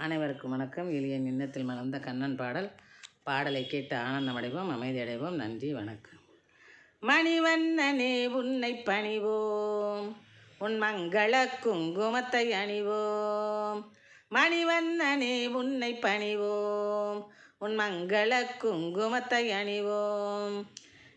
அனைவருக்கும் வணக்கம். எளிய நின்னத்தில் மலர்ந்த கண்ணன் பாடல். பாடலை கேட்டு ஆனந்தமடைவோம் அமைதியடைவோம் நன்றி வணக்கம். மணிவண்ணனே உன்னை பணிவோம். உன் மங்கள குங்குமத்தை அணிவோம். மணிவண்ணனே உன்னை பணிவோம். உன் மங்கள குங்குமத்தை அணிவோம்.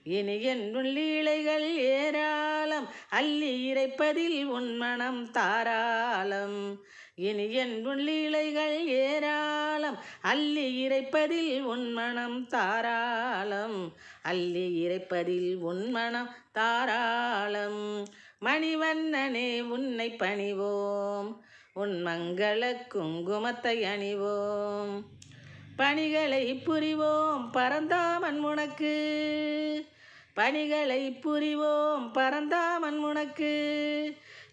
இனி என் லீலைகள் ஏராளம் அள்ளி இறைப்பதில் உன்மணம் தாராளம். இனி என் லீலைகள் ஏராளம் அள்ளி இறைப்பதில் உன்மணம் தாராளம். அள்ளி இறைப்பதில் உன்மணம் தாராளம். மணிவண்ணனே உன்னை பணிவோம். உன் மங்கள குங்குமத்தை அணிவோம். பணிகளை புரிவோம் பரந்தாமன் உனக்கு. பணிகளை புரிவோம் பரந்தாமன் உனக்கு.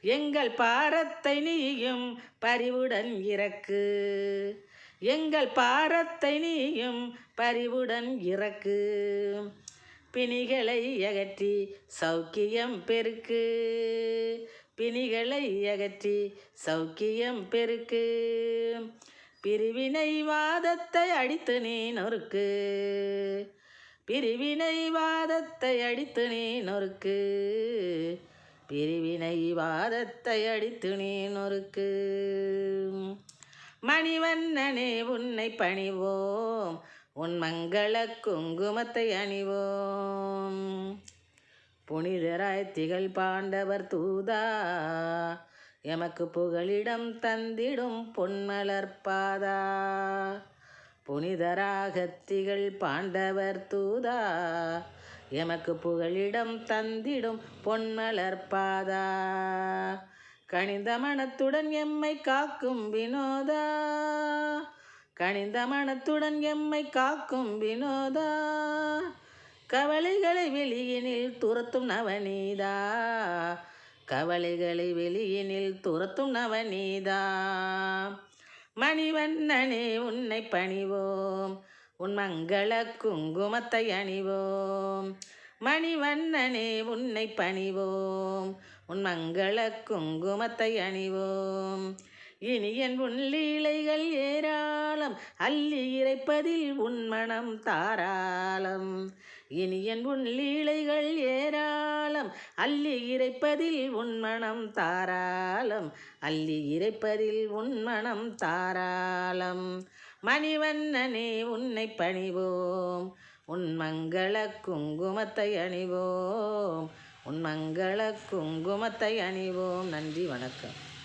எங்கள் பாரத்தை நீயும் பரிவுடன் இறக்கு. எங்கள் பாரத்தை நீயும் பரிவுடன் இறக்கு. பிணிகளை அகற்றி சௌக்கியம் பெருக்கு. பிணிகளை அகற்றி சௌக்கியம் பெருக்கு. பிரிவினை வாதத்தை அடித்து நீ நொறுக்கு. பிரிவினை வாதத்தை அடித்து நீ நொறுக்கு. பிரிவினை வாதத்தை அடித்து நீ நொறுக்கு. மணிவண்ணனே உன்னை பணிவோம். உன் மங்கள குங்குமத்தை அணிவோம். புனிதராய் திகழ் பாண்டவர் தூதா. எமக்கு புகழிடம் தந்திடும் பொன்மலர் பாதா. புனிதராக திகழ் பாண்டவர் தூதா. எமக்கு புகழிடம் தந்திடும் பொன்மலர் பாதா. கணிந்த மனத்துடன் எம்மை காக்கும் வினோதா. கணிந்த மனத்துடன் எம்மை காக்கும் வினோதா. கவலைகளை வெளியினில் துரத்தும் நவநீதா. கவலைகளை வெளியினில் துரத்தும் நவநீதா. மணிவண்ணனே உன்னை பணிவோம். உன் மங்கள குங்குமத்தை அணிவோம். மணிவண்ணனே உன்னை பணிவோம். உன் மங்கள குங்குமத்தை அணிவோம். இனி என் உன் லீலைகள் அள்ளி இறைப்பதில் உன் மனம் தாராளம். இனியன் உன் லீலைகள் ஏராளம். அள்ளி இறைப்பதில் உன் மனம் தாராளம். அள்ளி இறைப்பதில் உன் மனம் தாராளம். மணிவண்ணனே உன்னை பணிவோம். உன் மங்கள குங்குமத்தை அணிவோம். உன் மங்கள குங்குமத்தை அணிவோம். நன்றி வணக்கம்.